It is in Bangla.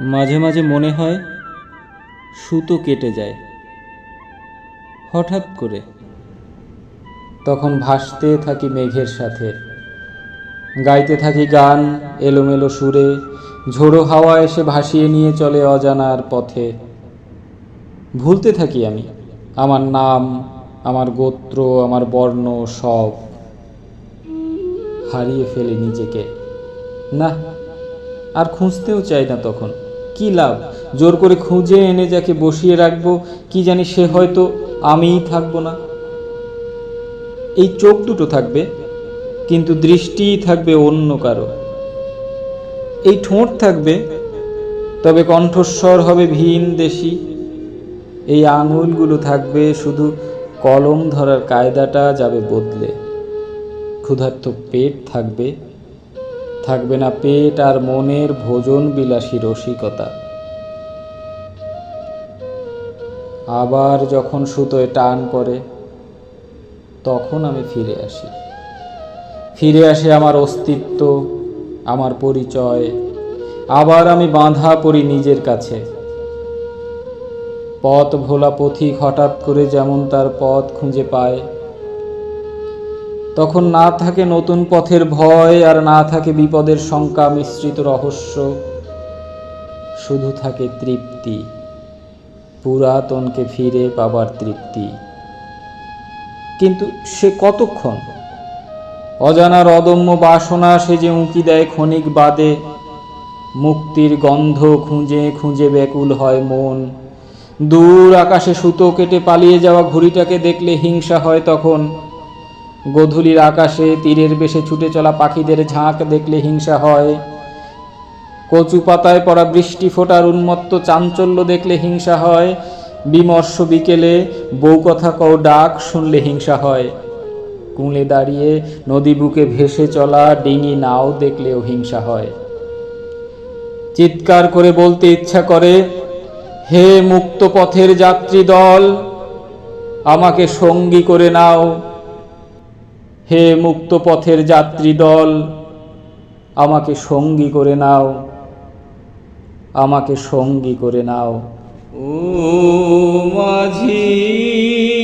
মাঝে মাঝে মনে হয় সুতো কেটে যায়। হঠাৎ করে তখন ভাসতে থাকি মেঘের সাথে। গাইতে থাকি গান, এলোমেলো সুরে। ঝোড়ো হাওয়া এসে ভাসিয়ে নিয়ে চলে অজানার পথে। ভুলতে থাকি আমি। আমার নাম, আমার গোত্র, আমার বর্ণ সব হারিয়ে ফেলি নিজেকে। না, আর খুঁজতেও চাই না তখন। কি লাভ? জোর করে খুঁজে এনে যাকে বসিয়ে রাখব, কি জানি সে হয়তো আমিই থাকব না। এই চোখ দুটো থাকবে, কিন্তু দৃষ্টিই থাকবে অন্য কারও। এই ঠোঁট থাকবে, তবে কণ্ঠস্বর হবে ভিন দেশি। এই আঙুলগুলো থাকবে শুধু কলম ধরার কায়দাটা যাবে বদলে। ক্ষুধার্ত পেট থাকবে থাকবে না পেট আর মনের ভোজন বিলাসী রসিকতা। আবার যখন সুতোয় টান করে তখন আমি ফিরে আসি। ফিরে আসে আমার অস্তিত্ব, আমার পরিচয়। আবার আমি বাঁধা পড়ি নিজের কাছে। পথ ভোলা পথিক হঠাৎ করে যেমন তার পথ খুঁজে পায় তখন না থাকে নতুন পথের ভয় আর না থাকে বিপদের শঙ্কা, মিশ্রিত রহস্য। শুধু থাকে তৃপ্তি, পুরাতনকে ফিরে পাবার তৃপ্তি। কিন্তু সে কতক্ষণ? অজানার অদম্য বাসনা সে যে উঁকি দেয় ক্ষণিক বাদে, মুক্তির গন্ধ খুঁজে খুঁজে ব্যাকুল হয় মন। দূর আকাশে সুতো কেটে পালিয়ে যাওয়া ঘুড়িটাকে দেখলে হিংসা হয় তখন। গধূলির আকাশে তীরের বেশে ছুটে চলা পাখিদের ঝাঁক দেখলে হিংসা হয়। কচু পাতায় পড়া বৃষ্টি ফোটার উন্মত্ত চাঞ্চল্য দেখলে হিংসা হয়। বিমর্ষ বিকেলে বউ কথা কও ডাক শুনলে হিংসা হয়। কুঁলে দাঁড়িয়ে নদী বুকে ভেসে চলা ডিঙি নাও দেখলেও হিংসা হয়। চিৎকার করে বলতে ইচ্ছা করে, হে মুক্ত পথের যাত্রী দল আমাকে সঙ্গী করে নাও। হে মুক্ত পথের যাত্রী দল, আমাকে সঙ্গী করে নাও। আমাকে সঙ্গী করে নাও। ও মাঝি।